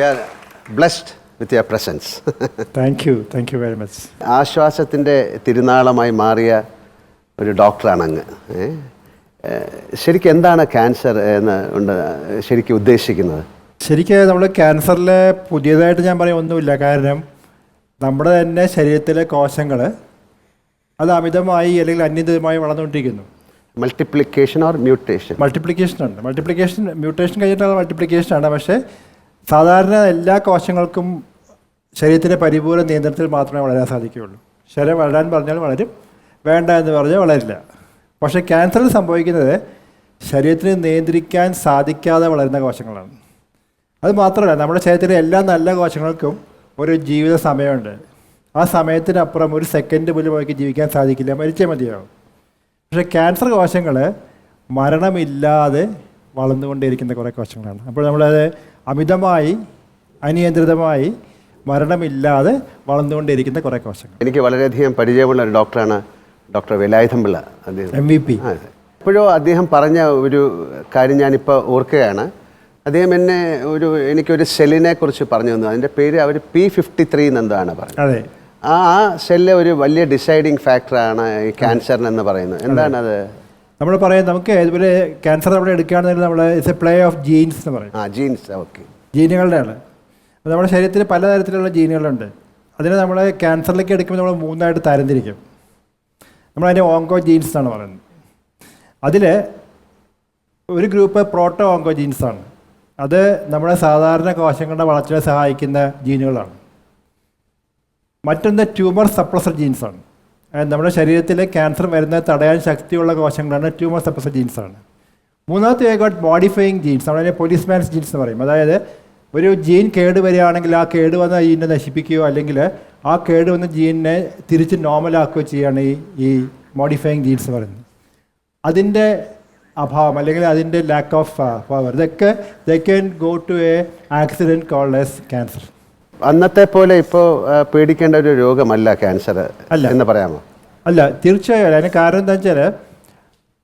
Are blessed with your presence thank you thank you very much ആശ്വാസത്തിന്റെ തിരുനാളമായി മാറിയ ഒരു ഡോക്ടറാണ് അങ്ങ് ശരിക്കും എന്താണ് ക്യാൻസർ എന്ന് ഉണ്ട് ശരിക്കും ഉദ്ദേശിക്കുന്നത്? ശരിക്കും നമ്മൾ ക്യാൻസറിൽ പുതിയതായിട്ട് ഞാൻ പറയാൻ ഒന്നുമില്ല. കാരണം നമ്മുടെ തന്നെ ശരീരത്തിലെ കോശങ്ങൾ അത് അമിതമായി അല്ലെങ്കിൽ അന്യതമായി വളർന്നുകൊണ്ടിരിക്കുന്നു. മൾട്ടിപ്ലിക്കേഷൻ ഓർ മ്യൂട്ടേഷൻ മൾട്ടിപ്ലിക്കേഷൻ ഉണ്ട്. മൾട്ടിപ്ലിക്കേഷൻ മ്യൂട്ടേഷൻ കഴിഞ്ഞിട്ടുള്ള മൾട്ടിപ്ലിക്കേഷൻ ആണ്. പക്ഷേ സാധാരണ എല്ലാ കോശങ്ങൾക്കും ശരീരത്തിന്റെ പരിപൂർണ നിയന്ത്രണത്തിൽ മാത്രമേ വളരാൻ സാധിക്കുകയുള്ളൂ. ശരീരം വളരാൻ പറഞ്ഞാൽ വളരും വേണ്ട എന്ന് പറഞ്ഞാൽ വളരില്ല. പക്ഷേ ക്യാൻസറിൽ സംഭവിക്കുന്നത് ശരീരത്തിന് നിയന്ത്രിക്കാൻ സാധിക്കാതെ വളരുന്ന കോശങ്ങളാണ്. അത് മാത്രമല്ല നമ്മുടെ ശരീരത്തിലെ എല്ലാ നല്ല കോശങ്ങൾക്കും ഒരു ജീവിത സമയമുണ്ട്. ആ സമയത്തിനപ്പുറം ഒരു സെക്കൻഡ് പോലും അവർക്ക് ജീവിക്കാൻ സാധിക്കില്ല മരിച്ചേ മതിയാവും. പക്ഷേ ക്യാൻസർ കോശങ്ങൾ മരണമില്ലാതെ വളർന്നുകൊണ്ടേയിരിക്കുന്ന കുറേ കോശങ്ങളാണ്. അപ്പോൾ നമ്മളത് അമിതമായി അനിയന്ത്രിതമായി മരണമില്ലാതെ വളർന്നുകൊണ്ടിരിക്കുന്ന കുറേ കോശങ്ങൾ. എനിക്ക് വളരെയധികം പരിചയമുള്ള ഒരു ഡോക്ടറാണ് ഡോക്ടർ വേലായുധം പിള്ള. അദ്ദേഹം എം വി പി ആ, എപ്പോഴോ അദ്ദേഹം പറഞ്ഞ ഒരു കാര്യം ഞാനിപ്പോൾ ഓർക്കുകയാണ്. അദ്ദേഹം എന്നെ ഒരു എനിക്കൊരു സെല്ലിനെ കുറിച്ച് പറഞ്ഞു തന്നു. അതിന്റെ പേര് അവർ പി ഫിഫ്റ്റി ത്രീ എന്നെന്താണ് പറഞ്ഞത് അതെ. ആ ആ സെല്ല് ഒരു വലിയ ഡിസൈഡിങ് ഫാക്ടറാണ് ഈ ക്യാൻസറിനെന്ന് പറയുന്നത്. എന്താണ് അത്? നമ്മൾ പറയാം നമുക്ക് ഇതുപോലെ ക്യാൻസർ നമ്മൾ എടുക്കുകയാണെന്നുണ്ടെങ്കിൽ നമ്മൾ it's a play of genes എന്ന് പറയും. ആ ജീൻസ് ഓക്കെ ജീനുകളുടെയാണ്. അപ്പോൾ നമ്മുടെ ശരീരത്തിൽ പലതരത്തിലുള്ള ജീനുകളുണ്ട്. അതിനെ നമ്മൾ ക്യാൻസറിലേക്ക് എടുക്കുമ്പോൾ നമ്മൾ മൂന്നായിട്ട് തരംതിരിക്കും. നമ്മളതിന്റെ ഓങ്കോ ജീൻസ് എന്നാണ് പറയുന്നത്. അതിൽ ഒരു ഗ്രൂപ്പ് പ്രോട്ടോ ഓങ്കോ ജീൻസ് ആണ്. അത് നമ്മുടെ സാധാരണ കോശങ്ങളുടെ വളർച്ചയെ സഹായിക്കുന്ന ജീനുകളാണ്. മറ്റൊന്ന് ട്യൂമർ സപ്രസർ ജീൻസാണ് നമ്മുടെ ശരീരത്തിലെ ക്യാൻസർ വരുന്നത് തടയാൻ ശക്തിയുള്ള കോശങ്ങളാണ് ട്യൂമർ സപ്രസർ ജീൻസാണ്. മൂന്നാമത്തെ ഗോട്ട് മോഡിഫയിങ് ജീൻസ് നമ്മളതിനെ പോലീസ്മാൻസ് ജീൻസ് എന്ന് പറയും. അതായത് ഒരു ജീൻ കേട് വരികയാണെങ്കിൽ ആ കേട് വന്ന ജീനിനെ നശിപ്പിക്കുകയോ അല്ലെങ്കിൽ ആ കേട് വന്ന ജീനിനെ തിരിച്ച് നോർമലാക്കുകയോ ചെയ്യുകയാണ് ഈ ഈ മോഡിഫയിങ് ജീൻസ് പറയുന്നത്. അതിന്റെ അഭാവം അല്ലെങ്കിൽ അതിന്റെ ലാക്ക് ഓഫ് പവർ ഇതൊക്കെ the can go to a accident called as cancer അന്നത്തെ പോലെ ഇപ്പോൾ പേടിക്കേണ്ട ഒരു രോഗമല്ല ക്യാൻസർ അല്ല. എന്ന് പറയാമോ? അല്ല തീർച്ചയായും. അതിന് കാരണം എന്താ വെച്ചാൽ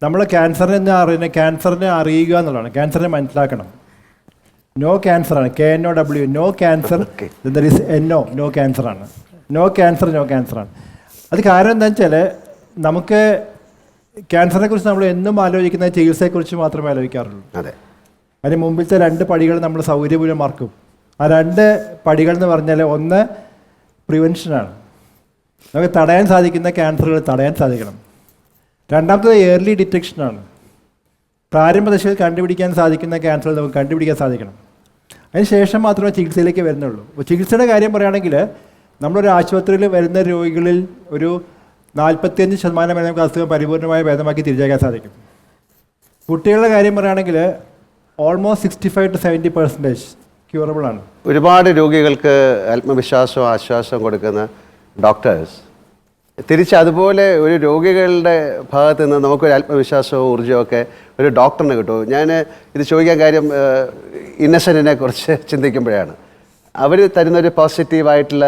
നമ്മൾ ക്യാൻസറിനെ അറിയുന്ന ക്യാൻസറിനെ അറിയുക എന്നുള്ളതാണ്. ക്യാൻസറിനെ മനസ്സിലാക്കണം. No ക്യാൻസറാണ് K N O W no cancer. There is N O no ക്യാൻസറാണ് നോ ക്യാൻസർ നോ ക്യാൻസറാണ് അത് കാരണം എന്താ വെച്ചാൽ നമുക്ക് ക്യാൻസറിനെ കുറിച്ച് നമ്മൾ എന്നും ആലോചിക്കുന്ന ചികിത്സയെക്കുറിച്ച് മാത്രമേ ആലോചിക്കാറുള്ളൂ. അതെ. അതിന് മുമ്പിലത്തെ രണ്ട് പടികൾ നമ്മൾ സൗകര്യപൂർവം മറക്കും. ആ രണ്ട് പടികൾ എന്ന് പറഞ്ഞാൽ ഒന്ന് പ്രിവെൻഷനാണ് നമുക്ക് തടയാൻ സാധിക്കുന്ന ക്യാൻസറുകൾ തടയാൻ സാധിക്കണം. രണ്ടാമത്തത് ഏർലി ഡിറ്റക്ഷനാണ് പ്രാരംഭദശയിൽ കണ്ടുപിടിക്കാൻ സാധിക്കുന്ന ക്യാൻസറുകൾ നമുക്ക് കണ്ടുപിടിക്കാൻ സാധിക്കണം. അതിന് ശേഷം മാത്രമേ ചികിത്സയിലേക്ക് വരുന്നുള്ളൂ. അപ്പോൾ ചികിത്സയുടെ കാര്യം പറയുകയാണെങ്കിൽ നമ്മളൊരു ആശുപത്രിയിൽ വരുന്ന രോഗികളിൽ ഒരു നാൽപ്പത്തിയഞ്ച് ശതമാനം വരെ നമുക്ക് അസുഖം പരിപൂർണമായി ഭേദമാക്കി തിരിച്ചേക്കാൻ സാധിക്കും. കുട്ടികളുടെ കാര്യം പറയുകയാണെങ്കിൽ almost sixty five to seventy percentage curable ആണ്. ഒരുപാട് രോഗികൾക്ക് ആത്മവിശ്വാസവും ആശ്വാസവും കൊടുക്കുന്ന ഡോക്ടേഴ്സ് തിരിച്ച് അതുപോലെ ഒരു രോഗികളുടെ ഭാഗത്ത് നിന്ന് നമുക്കൊരു ആത്മവിശ്വാസവും ഊർജവും ഒക്കെ ഒരു ഡോക്ടറിന് കിട്ടുമോ ഞാൻ ഇത് ചോദിക്കാൻ കാര്യം ഇന്നസെന്റിനെ കുറിച്ച് ചിന്തിക്കുമ്പോഴാണ്. അവർ തരുന്നൊരു പോസിറ്റീവായിട്ടുള്ള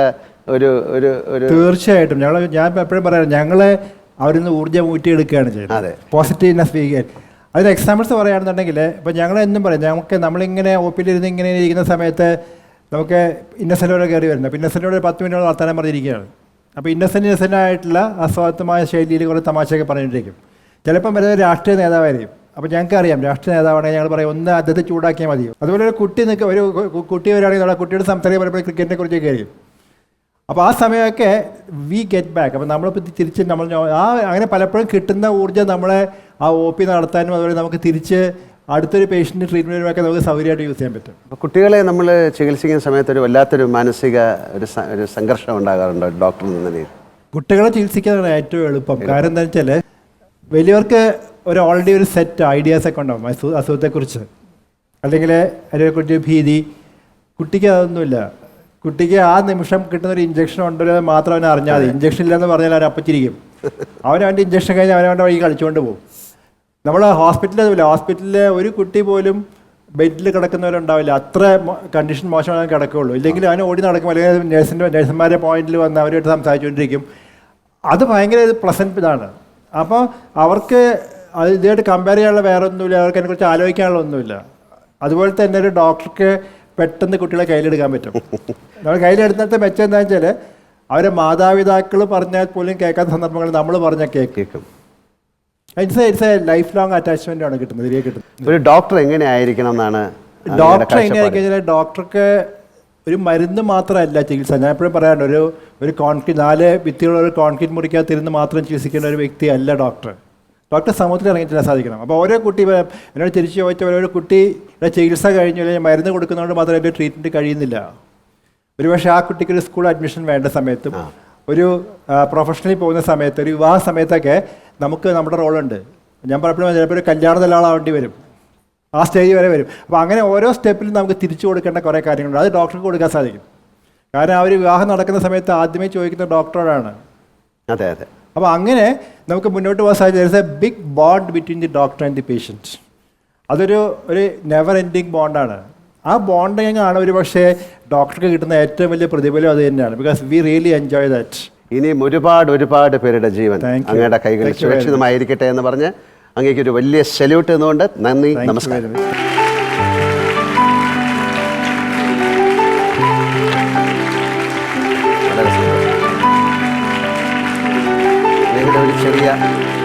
ഒരു ഒരു ഒരു തീർച്ചയായിട്ടും. ഞങ്ങൾ ഞാൻ എപ്പോഴും പറയാം ഞങ്ങളെ അവരിൽ നിന്ന് ഊർജം ഊറ്റിയെടുക്കുകയാണ് അതെ. ചെയ്യുന്നത് പോസിറ്റീവ്നെസ് സ്പീക്കർ അതിന് എക്സാമ്പിൾസ് പറയുകയാണെന്നുണ്ടെങ്കിൽ ഇപ്പം ഞങ്ങൾ എന്നും പറയും നമുക്ക് നമ്മളിങ്ങനെ ഒ പിയിലിരുന്ന് ഇങ്ങനെ ഇരിക്കുന്ന സമയത്ത് നമുക്ക് ഇന്നസെന്റോടെ കയറി വരുന്നത്. അപ്പോൾ ഇന്നസെന്റോടെ ഒരു പത്ത് മിനിറ്റോളം വർത്തമാനം പറഞ്ഞിരിക്കുകയാണ്. അപ്പോൾ ഇന്നസെന്റ് ഇന്നസെന്റ് ആയിട്ടുള്ള അസ്വാദമായ ശൈലിയിൽ കുറേ തമാശയൊക്കെ പറഞ്ഞിട്ടിരിക്കും ചിലപ്പം വരുന്നത് രാഷ്ട്രീയ നേതാവായിരിക്കും. അപ്പോൾ ഞങ്ങൾക്ക് അറിയാം രാഷ്ട്രീയ നേതാവാണെങ്കിൽ ഞങ്ങൾ പറയും ഒന്ന് അദ്ദേഹത്തെ ചൂടാക്കിയാൽ മതിയോ? അതുപോലെ ഒരു കുട്ടി നിൽക്കുക ഒരു കുട്ടി വരികയാണെങ്കിൽ നമ്മുടെ കുട്ടിയുടെ സംസാരിക്കാൻ പറയുമ്പോൾ ക്രിക്കറ്റിനെ കുറിച്ചൊക്കെ ആയിരിക്കും. അപ്പോൾ ആ സമയമൊക്കെ വി ഗെറ്റ് ബാക്ക് അപ്പോൾ നമ്മളിപ്പോൾ തിരിച്ച് നമ്മൾ ആ അങ്ങനെ പലപ്പോഴും കിട്ടുന്ന ഊർജം നമ്മളെ ആ ഒ പി നടത്താനും അതുപോലെ നമുക്ക് തിരിച്ച് അടുത്തൊരു പേഷ്യന്റ് ട്രീറ്റ്മെന്റിനുമൊക്കെ നമുക്ക് സൗകര്യമായിട്ട് യൂസ് ചെയ്യാൻ പറ്റും. അപ്പോൾ കുട്ടികളെ നമ്മൾ ചികിത്സിക്കുന്ന സമയത്ത് ഒരു വല്ലാത്തൊരു മാനസിക ഒരു ഒരു സംഘർഷം ഉണ്ടാകാറുണ്ടോ ഡോക്ടർ നിലയിൽ? കുട്ടികളെ ചികിത്സിക്കുന്നതാണ് ഏറ്റവും എളുപ്പം. കാരണം എന്താ വെച്ചാൽ വലിയവർക്ക് ഒരു ഓൾറെഡി ഒരു സെറ്റ് ഐഡിയാസ് ഒക്കെ ഉണ്ടാവും അസുഖത്തെക്കുറിച്ച്. അല്ലെങ്കിൽ അതിനെക്കുറിച്ച് ഭീതി. കുട്ടിക്ക് അതൊന്നുമില്ല. കുട്ടിക്ക് ആ നിമിഷം കിട്ടുന്ന ഒരു ഇഞ്ചക്ഷൻ ഉണ്ടോ എന്ന് മാത്രം അവൻ അറിഞ്ഞാൽ മതി. ഇഞ്ചക്ഷൻ ഇല്ലെന്ന് പറഞ്ഞാൽ അവൻ അപ്പച്ചിരിക്കും. അവൻ അവന്റെ ഇഞ്ചക്ഷൻ കഴിഞ്ഞ് അവൻ അവന്റെ വഴി കളിച്ചുകൊണ്ട് പോകും. നമ്മൾ ഹോസ്പിറ്റലിൽ അതുപോലെ ഹോസ്പിറ്റലിൽ ഒരു കുട്ടി പോലും ബെഡിൽ കിടക്കുന്നവരുണ്ടാവില്ല. അത്ര കണ്ടീഷൻ മോശമാണ് കിടക്കുകയുള്ളൂ. ഇല്ലെങ്കിൽ അവൻ ഓടി നടക്കും. അല്ലെങ്കിൽ നഴ്സിന്റെ നഴ്സുമാരെ പോയിന്റിൽ വന്ന് അവരുമായിട്ട് സംസാരിച്ചുകൊണ്ടിരിക്കും. അത് ഭയങ്കര പ്ലസന്റ് ഇതാണ്. അപ്പോൾ അവർക്ക് അത് ഇതായിട്ട് കമ്പയർ ചെയ്യാനുള്ള വേറെ ഒന്നുമില്ല അവർക്ക് അതിനെക്കുറിച്ച് ആലോചിക്കാനുള്ള ഒന്നുമില്ല. അതുപോലെ തന്നെ ഒരു ഡോക്ടർക്ക് പെട്ടെന്ന് കുട്ടികളെ കയ്യിലെടുക്കാൻ പറ്റും. നമ്മൾ കയ്യിലെടുത്തിട്ട് മെച്ചം എന്താണെന്ന് വെച്ചാൽ അവരെ മാതാപിതാക്കൾ പറഞ്ഞാൽ പോലും കേൾക്കാത്ത സന്ദർഭങ്ങൾ നമ്മൾ പറഞ്ഞാൽ കേൾക്കും. It's it's a life long attachment ആണ് കിട്ടുന്നത് ഇതിലേക്ക് കിട്ടുന്നത്. ഒരു ഡോക്ടർ എങ്ങനെ ആയിരിക്കണം എന്നാണ് ഡോക്ടർ എങ്ങനെയായിരിക്കും വെച്ചാൽ ഡോക്ടർക്ക് ഒരു മരുന്ന് മാത്രമല്ല ചികിത്സ. ഞാൻ എപ്പോഴും പറയാറുണ്ട് ഒരു ഒരു കോൺക്രീറ്റ് നാല് ഭിത്തിയുള്ള ഒരു കോൺക്രീറ്റ് മുറിക്കകത്തിരുന്ന് മാത്രം ചികിത്സിക്കുന്ന ഒരു വ്യക്തിയല്ല ഡോക്ടർ. ഡോക്ടർ സമൂഹത്തിൽ ഇറങ്ങിച്ചില്ല സാധിക്കണം. അപ്പോൾ ഓരോ കുട്ടി എന്നോട് തിരിച്ചു ചോദിച്ച ഓരോ കുട്ടി ചികിത്സ കഴിഞ്ഞു അല്ലെങ്കിൽ മരുന്ന് കൊടുക്കുന്നതുകൊണ്ട് മാത്രം എന്റെ ട്രീറ്റ്മെന്റ് കഴിയുന്നില്ല. ഒരുപക്ഷെ ആ കുട്ടിക്ക് ഒരു സ്കൂൾ അഡ്മിഷൻ വേണ്ട സമയത്തും ഒരു പ്രൊഫഷണലിൽ പോകുന്ന സമയത്ത് ഒരു വിവാഹ സമയത്തൊക്കെ നമുക്ക് നമ്മുടെ റോളുണ്ട് ഞാൻ പലപ്പോഴും ചിലപ്പോൾ ഒരു കല്യാണ ആളാവേണ്ടി വരും. ആ സ്റ്റേജ് വരെ വരും. അപ്പോൾ അങ്ങനെ ഓരോ സ്റ്റെപ്പിലും നമുക്ക് തിരിച്ചു കൊടുക്കേണ്ട കുറേ കാര്യങ്ങളുണ്ട്. അത് ഡോക്ടർക്ക് കൊടുക്കാൻ സാധിക്കും. കാരണം ആ ഒരു വിവാഹം നടക്കുന്ന സമയത്ത് ആദ്യമേ ചോദിക്കുന്ന ഡോക്ടറോടാണ് അതെ അതെ. അപ്പോൾ അങ്ങനെ നമുക്ക് മുന്നോട്ട് പോകാൻ സാധിക്കും a big bond between the doctor and the patient അതൊരു ഒരു നെവർ എൻഡിങ് ബോണ്ടാണ് ആ ബോണ്ടിങ് ആണ് ഒരു പക്ഷേ ഡോക്ടർക്ക് കിട്ടുന്ന ഏറ്റവും വലിയ പ്രതിഫലം അത് തന്നെയാണ്. Because we really enjoy that ഇനിയും ഒരുപാട് ഒരുപാട് പേരുടെ ജീവൻ അങ്ങയുടെ കൈകളിൽ. സുരക്ഷിതമായിരിക്കട്ടെ എന്ന് പറഞ്ഞ് അങ്ങേക്കൊരു വലിയ സല്യൂട്ട് എന്നുകൊണ്ട് നന്ദി നമസ്കാരം. വളരെ